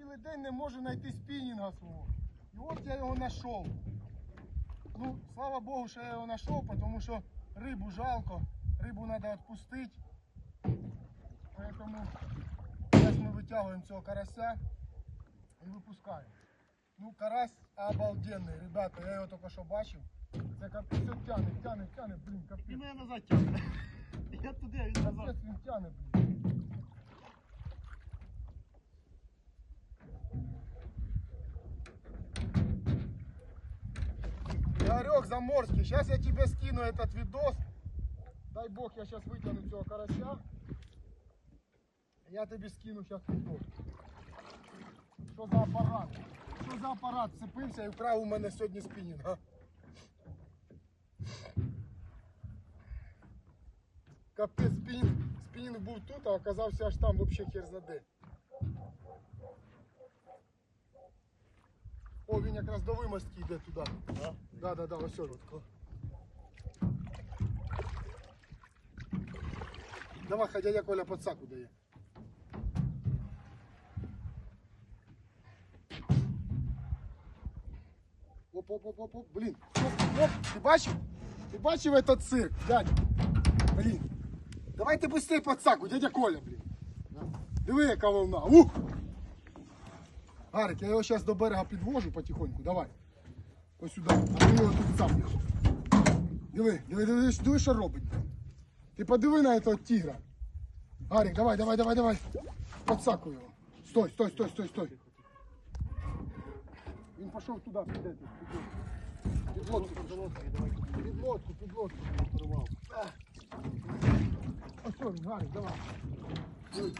цілий день не можу знайти спінінга свого. І от я його знайшов. Ну, слава Богу, що я його знайшов, тому що рибу жалко, рибу треба відпустити. Поэтому зараз ми витягуємо цього карася і випускаємо. Ну, карась обалденний, ребята, я його тільки що бачив. Це капець Все тяне, тяне, тяне, блін, Ти капець. мене назад тягне. Я туди, а він назад. Капець він тяне, блін. Игорек Заморский, сейчас я тебе скину этот видос. Дай бог, я сейчас вытяну цього карася. Я тобі скину сейчас видос. Що за апарат? Що за апарат? Цепився і вкрав у мене сьогодні спінінг. а? Капець спінінг, спінінг був тут, а оказався аж там вообще хер знаде. О, він якраз до вимостки йде туди. Да? Да, да, да, ось сьогодні. Давай, хай дядя Коля подсаку дає. Оп, оп, оп, оп, оп, блін. Оп, оп, ти бачив? Ти бачив этот цирк, дядя? Блін. Давайте быстрее подсаку, дядя Коля, блін. Диви, яка волна. Ух! Гарик, я його зараз до берега підвожу потихоньку, давай. Ось сюди. А ти його тут сам. Диви, диви, диви, диви, що робить. Ти подиви на этого тигра. Гарик, давай, давай, давай, давай. Подсаку його. Стой, стой, стой, стой, стой. Він пішов туди, під эту, під- під лодку. Під лодку, під лодку він порвав. А. Ось що він, Гарик, давай. Диви.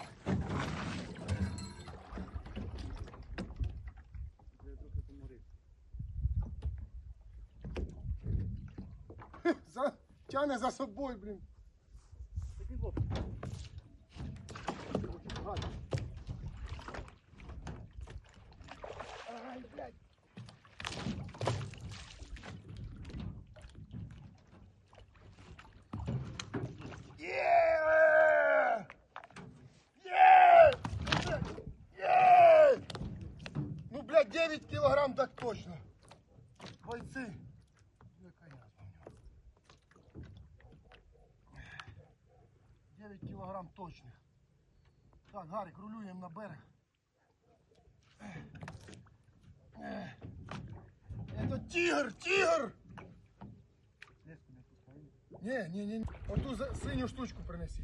За, тяне за собою, блін. Такий лоб. Гарик. Ай, блядь. Є! Є! Є! Ну, блядь, 9 килограмм так точно. Бойцы. 9 килограмм точных. Так, Гарик, рулюємо на берег. Это тигр, тигр! Не. Не, не, не. Оту синю штучку принеси.